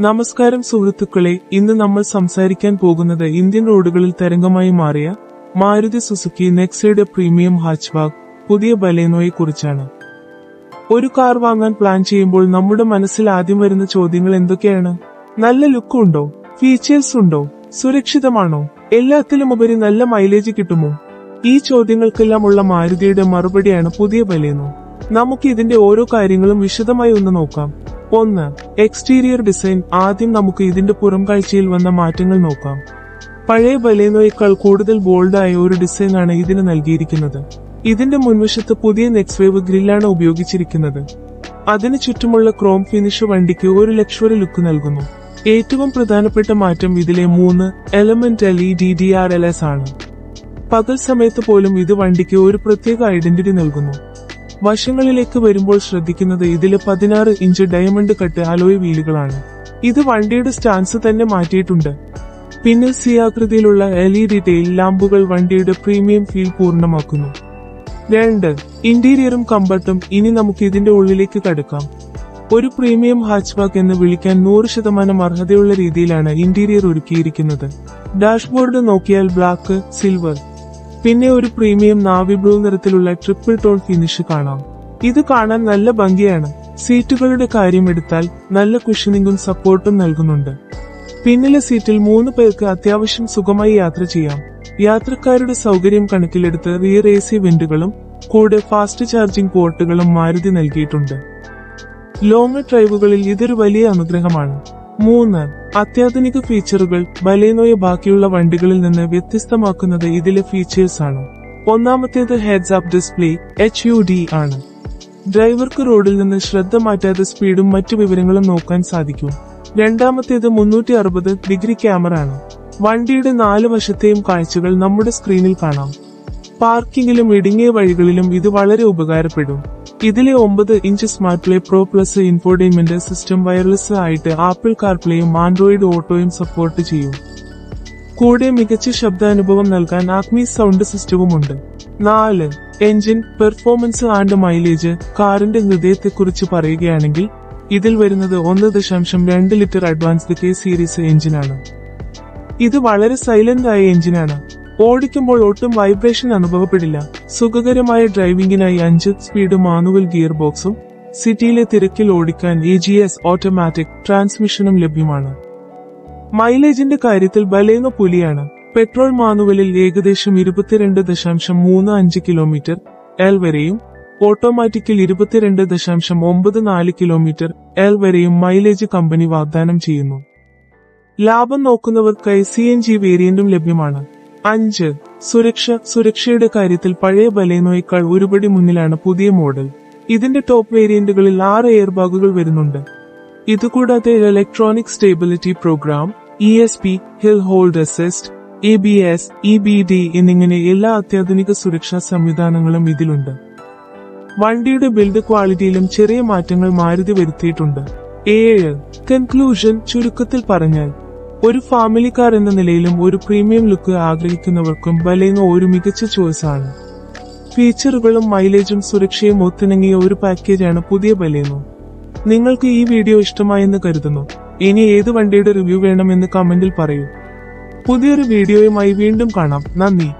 നമസ്കാരം സുഹൃത്തുക്കളെ ഇന്ന് നമ്മൾ സംസാരിക്കാൻ പോകുന്നത് ഇന്ത്യൻ റോഡുകളിൽ തരംഗമായി മാറിയ മാരുതി സുസുക്കി നെക്സയുടെ പ്രീമിയം ഹാച്ച്ബാഗ് പുതിയ ബലേനോയെ കുറിച്ചാണ് ഒരു കാർ വാങ്ങാൻ പ്ലാൻ ചെയ്യുമ്പോൾ നമ്മുടെ മനസ്സിൽ ആദ്യം വരുന്ന ചോദ്യങ്ങൾ എന്തൊക്കെയാണ്? നല്ല ലുക്ക് ഉണ്ടോ? ഫീച്ചേഴ്സ് ഉണ്ടോ? സുരക്ഷിതമാണോ? എല്ലാത്തിലും ഉപരി നല്ല മൈലേജ് കിട്ടുമോ? ഈ ചോദ്യങ്ങൾക്കെല്ലാം ഉള്ള മാരുതിയുടെ മറുപടിയാണ് പുതിയ ബലേനോ. നമുക്ക് ഇതിന്റെ ഓരോ കാര്യങ്ങളും വിശദമായി ഒന്ന് നോക്കാം. ഒന്ന് എക്സ്റ്റീരിയർ ഡിസൈൻ ആദ്യം നമുക്ക് ഇതിന്റെ പുറം കാഴ്ചയിൽ വന്ന മാറ്റങ്ങൾ നോക്കാം. പഴയ ബലേനോയേക്കാൾ കൂടുതൽ ബോൾഡായ ഒരു ഡിസൈനാണ് ഇതിന് നൽകിയിരിക്കുന്നത്. ഇതിന്റെ മുൻവശത്ത് പുതിയ നെക്സ്വേവ് ഗ്രില്ലാണ് ഉപയോഗിച്ചിരിക്കുന്നത്. അതിനു ചുറ്റുമുള്ള ക്രോം ഫിനിഷ് വണ്ടിക്ക് ഒരു ലക്ഷറി ലുക്ക് നൽകുന്നു. ഏറ്റവും പ്രധാനപ്പെട്ട മാറ്റം ഇതിലെ മൂന്ന് element L E D D R L S ആണ്. പകൽ സമയത്ത് പോലും ഇത് വണ്ടിക്ക് ഒരു പ്രത്യേക ഐഡന്റിറ്റി നൽകുന്നു. വശങ്ങളിലേക്ക് വരുമ്പോൾ ശ്രദ്ധിക്കുന്നത് ഇതിലെ പതിനാറ് ഇഞ്ച് ഡയമണ്ട് കട്ട് അലോയ് വീലുകളാണ് ഇത് വണ്ടിയുടെ സ്റ്റാൻസ് തന്നെ മാറ്റിയിട്ടുണ്ട്. പിന്നെ സി ആകൃതിയിലുള്ള എൽ ഇ ഡി ടെയിൽ ലാമ്പുകൾ വണ്ടിയുടെ പ്രീമിയം ഫീൽ പൂർണമാക്കുന്നു. രണ്ട് ഇന്റീരിയറും കമ്പർട്ടും ഇനി നമുക്ക് ഇതിന്റെ ഉള്ളിലേക്ക് കടക്കാം. ഒരു പ്രീമിയം ഹാച്ച്ബാക്ക് എന്ന് വിളിക്കാൻ നൂറ് ശതമാനം അർഹതയുള്ള രീതിയിലാണ് ഇന്റീരിയർ ഒരുക്കിയിരിക്കുന്നത്. ഡാഷ്ബോർഡ് നോക്കിയാൽ ബ്ലാക്ക് സിൽവർ പിന്നെ ഒരു പ്രീമിയം നാവി ബ്ലൂ നിറത്തിലുള്ള ട്രിപ്പിൾ ടോൺ ഫിനിഷ് കാണാം. ഇത് കാണാൻ നല്ല ഭംഗിയാണ്. സീറ്റുകളുടെ കാര്യം എടുത്താൽ നല്ല കുഷനിങ്ങും സപ്പോർട്ടും നൽകുന്നുണ്ട്. പിന്നിലെ സീറ്റിൽ മൂന്ന് പേർക്ക് അത്യാവശ്യം സുഖമായി യാത്ര ചെയ്യാം. യാത്രക്കാരുടെ സൗകര്യം കണക്കിലെടുത്ത് റിയർ എ സി വിൻഡുകളും കൂടെ ഫാസ്റ്റ് ചാർജിംഗ് പോർട്ടുകളും മാരുതി നൽകിയിട്ടുണ്ട്. ലോങ് ഡ്രൈവുകളിൽ ഇതൊരു വലിയ അനുഗ്രഹമാണ്. മൂന്ന്. അത്യാധുനിക ഫീച്ചറുകൾ ബലേനോയെ ബാക്കിയുള്ള വണ്ടികളിൽ നിന്ന് വ്യത്യസ്തമാക്കുന്നത് ഇതിലെ ഫീച്ചേഴ്സ് ആണ്. ഒന്നാമത്തേത് heads up display H U D ആണ്. ഡ്രൈവർക്ക് റോഡിൽ നിന്ന് ശ്രദ്ധ മാറ്റാതെ സ്പീഡും മറ്റു വിവരങ്ങളും നോക്കാൻ സാധിക്കും. രണ്ടാമത്തേത് മുന്നൂറ്റി അറുപത് ഡിഗ്രി ക്യാമറ ആണ്. വണ്ടിയുടെ നാല് വശത്തെയും കാഴ്ചകൾ നമ്മുടെ സ്ക്രീനിൽ കാണാം. പാർക്കിങ്ങിലും ഇടുങ്ങിയ വഴികളിലും ഇത് വളരെ ഉപകാരപ്പെടും. ഇതിലെ ഒമ്പത് inch smart play pro plus infotainment system wireless ആയിട്ട് ആപ്പിൾ കാർപ്ലേയും ആൻഡ്രോയിഡ് ഓട്ടോയും സപ്പോർട്ട് ചെയ്യും. കൂടെ മികച്ച ശബ്ദാനുഭവം നൽകാൻ ആക്മി സൗണ്ട് സിസ്റ്റവും ഉണ്ട്. നാല് എഞ്ചിൻ പെർഫോമൻസ് ആൻഡ് മൈലേജ് കാറിന്റെ ഹൃദയത്തെക്കുറിച്ച് പറയുകയാണെങ്കിൽ ഇതിൽ വരുന്നത് ഒന്ന് ദശാംശം രണ്ട് ലിറ്റർ അഡ്വാൻസ്ഡ് കെ സീരീസ് എഞ്ചിനാണ് ഇത് വളരെ സൈലന്റ് ആയ എഞ്ചിനാണ് ഓടിക്കുമ്പോൾ ഒട്ടും വൈബ്രേഷൻ അനുഭവപ്പെടില്ല. സുഖകരമായ ഡ്രൈവിംഗിനായി അഞ്ച് സ്പീഡ് മാനുവൽ ഗിയർ ബോക്സും സിറ്റിയിലെ തിരക്കിൽ ഓടിക്കാൻ എ ജി എസ് ഓട്ടോമാറ്റിക് ട്രാൻസ്മിഷനും ലഭ്യമാണ്. മൈലേജിന്റെ കാര്യത്തിൽ ബലേനോ പുലിയാണ്. പെട്രോൾ മാനുവലിൽ ഏകദേശം ഇരുപത്തിരണ്ട് ദശാംശം മൂന്ന് അഞ്ച് കിലോമീറ്റർ എൽ വരെയും ഓട്ടോമാറ്റിക്കിൽ ഇരുപത്തിരണ്ട് ദശാംശം ഒമ്പത് നാല് കിലോമീറ്റർ എൽ വരെയും മൈലേജ് കമ്പനി വാഗ്ദാനം ചെയ്യുന്നു. ലാഭം നോക്കുന്നവർക്കായി സി എൻ ജി വേരിയന്റും ലഭ്യമാണ്. അഞ്ച്. സുരക്ഷ. സുരക്ഷയുടെ കാര്യത്തിൽ പഴയ ബലേനോയേക്കാൾ ഒരുപടി മുന്നിലാണ് പുതിയ മോഡൽ. ഇതിന്റെ ടോപ്പ് വേരിയന്റുകളിൽ ആറ് എയർ ബാഗുകൾ വരുന്നുണ്ട്. ഇതുകൂടാതെ electronic stability program E S P hill hold assist A B S E B D എന്നിങ്ങനെ എല്ലാ അത്യാധുനിക സുരക്ഷാ സംവിധാനങ്ങളും ഇതിലുണ്ട്. വണ്ടിയുടെ ബിൽഡ് ക്വാളിറ്റിയിലും ചെറിയ മാറ്റങ്ങൾ മാരുതി വരുത്തിയിട്ടുണ്ട്. ഏഴ്. കൺക്ലൂഷൻ ചുരുക്കത്തിൽ പറഞ്ഞാൽ ഒരു ഫാമിലിക്കാർ കാർ എന്ന നിലയിലും ഒരു പ്രീമിയം ലുക്ക് ആഗ്രഹിക്കുന്നവർക്കും ബലേങ്ങ ഒരു മികച്ച ചോയ്സ് ആണ് ഫീച്ചറുകളും മൈലേജും സുരക്ഷയും ഒത്തിണങ്ങിയ ഒരു പാക്കേജാണ് പുതിയ ബലേങ്ങോ നിങ്ങൾക്ക് ഈ വീഡിയോ ഇഷ്ടമായെന്ന് കരുതുന്നു. ഇനി ഏത് വണ്ടിയുടെ റിവ്യൂ വേണമെന്ന് കമന്റിൽ പറയൂ. പുതിയൊരു വീഡിയോയുമായി വീണ്ടും കാണാം. നന്ദി.